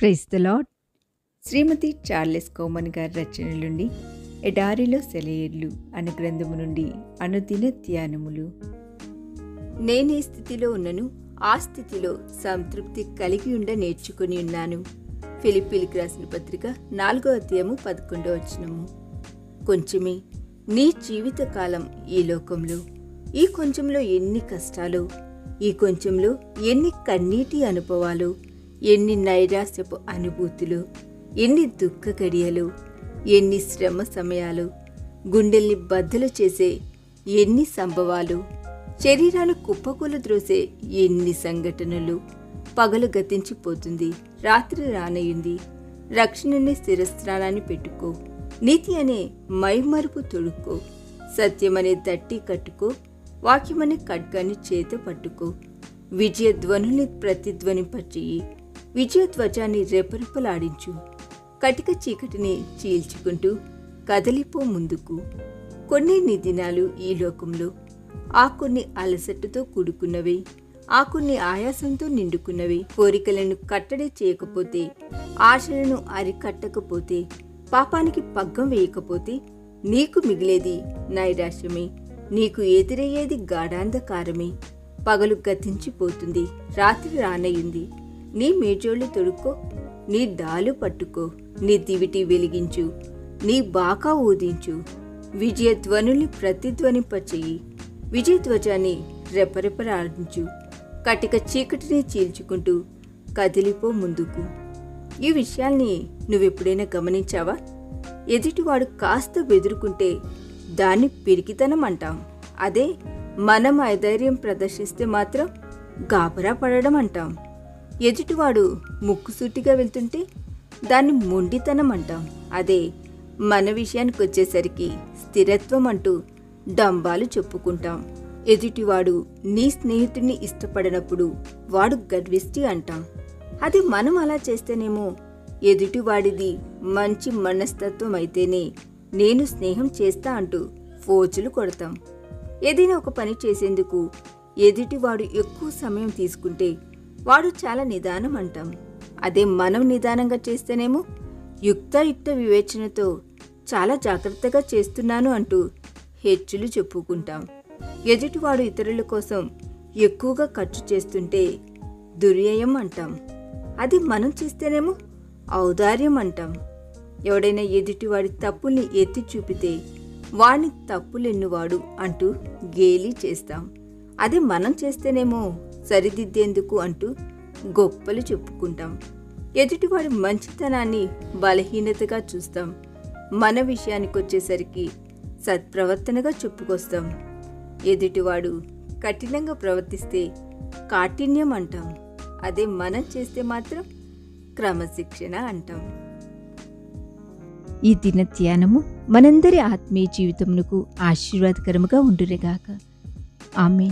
Praise the Lord Shrimati Charles Cowman గారి రచన నుండి ఎడారిలో సెలయేర్లు అనే గ్రంథము నుండి అనుదిన ధ్యానములు. నేనే స్థితిలో ఉన్నను ఆ స్థితిలో సంతృప్తి కలిగి ఉండ నేర్చుకుని ఉన్నాను. ఫిలిపిలికి రాసిన పత్రిక నాలుగో అధ్యాయము పదకొండో వచ్చినము కొంచెమే నీ జీవితకాలం ఈ లోకంలో ఈ కొంచెంలో ఎన్ని కష్టాలు ఈ కొంచెంలో ఎన్ని కన్నీటి అనుభవాలు ఎన్ని నైరాశ్యపు అనుభూతులు ఎన్ని దుఃఖ గడియలు ఎన్ని శ్రమ సమయాలు గుండెల్ని బద్దలు చేసే ఎన్ని సంభవాలు శరీరాలు కుప్పకూలు ద్రోసే ఎన్ని సంఘటనలు పగలు గతించిపోతుంది రాత్రి రానయ్యింది. రక్షణనే స్థిరస్థానాన్ని పెట్టుకో. నీతి అనే మైమరుపు తొడుక్కో. సత్యమనే దట్టి కట్టుకో. వాక్యమనే ఖడ్గాన్ని చేత పట్టుకో. విజయ ధ్వనుల్ని ప్రతిధ్వనింపచేయి. విజయధ్వజాన్ని రెపరెపలాడించు. కటిక చీకటిని చీల్చుకుంటూ కదలిపో ముందుకు. కొన్ని నీ దినాలు ఈ లోకంలో ఆ కొన్ని అలసట్టుతో కూడుకున్నవి ఆ కొన్ని ఆయాసంతో నిండుకున్నవి. కోరికలను కట్టడి చేయకపోతే ఆశలను అరికట్టకపోతే పాపానికి పగ్గం వేయకపోతే నీకు మిగిలేది నైరాశ్యమే. నీకు ఎదురయ్యేది గాఢాంధకారమే. పగలు గతించిపోతుంది రాత్రి రానయ్యింది. నీ మేజోళ్ళు తొడుక్కో నీ దాలు పట్టుకో నీ దివిటి వెలిగించు నీ బాకా ఊదించు. విజయధ్వనుల్ని ప్రతిధ్వనింపచేయి. విజయ ధ్వజాన్ని రెపరెపరాడించు. కటిక చీకటిని చీల్చుకుంటూ కదిలిపో ముందుకు. ఈ విషయాల్ని నువ్వెప్పుడైనా గమనించావా? ఎదుటివాడు కాస్త బెదురుకుంటే దాన్ని పిరికితనం అంటాం అదే మనం ఐధైర్యం ప్రదర్శిస్తే మాత్రం గాబరా పడడం అంటాం ఎదుటివాడు ముక్కుసూటిగా వెళ్తుంటే దాన్ని మొండితనం అంటాం అదే మన విషయానికి వచ్చేసరికి స్థిరత్వం అంటూ డంబాలు చెప్పుకుంటాం. ఎదుటివాడు నీ స్నేహితుడిని ఇష్టపడినప్పుడు వాడు గర్విష్టి అంటాం. అది మనం అలా చేస్తేనేమో ఎదుటివాడిది మంచి మనస్తత్వం అయితేనే నేను స్నేహం చేస్తా అంటూ ఫోజులు కొడతాం. ఏదైనా ఒక పని చేసేందుకు ఎదుటివాడు ఎక్కువ సమయం తీసుకుంటే వాడు చాలా నిదానం అంటాం అదే మనం నిదానంగా చేస్తేనేమో యుక్తయుక్త వివేచనతో చాలా జాగ్రత్తగా చేస్తున్నాను అంటూ హెచ్చులు చెప్పుకుంటాం. ఎదుటివాడు ఇతరుల కోసం ఎక్కువగా ఖర్చు చేస్తుంటే దుర్యయం అంటాం. అది మనం చేస్తేనేమో ఔదార్యం అంటాం. ఎవడైనా ఎదుటివాడి తప్పుల్ని ఎత్తి చూపితే వాణ్ణి తప్పులెన్నువాడు అంటూ గేలి చేస్తాం. అదే మనం చేస్తేనేమో సరిదిద్దేందుకు అంటూ గొప్పలు చెప్పుకుంటాం. ఎదుటివాడి మంచితనాన్ని బలహీనతగా చూస్తాం. మన విషయానికి వచ్చేసరికి సత్ప్రవర్తనగా చెప్పుకొస్తాం. ఎదుటివాడు కఠినంగా ప్రవర్తిస్తే కాఠిన్యం అంటాం. అదే మనం చేస్తే మాత్రం క్రమశిక్షణ అంటాం. ఈ దిన ధ్యానము మనందరి ఆత్మీయ జీవితమునకు ఆశీర్వాదకరముగా ఉండురేగాక ఆమె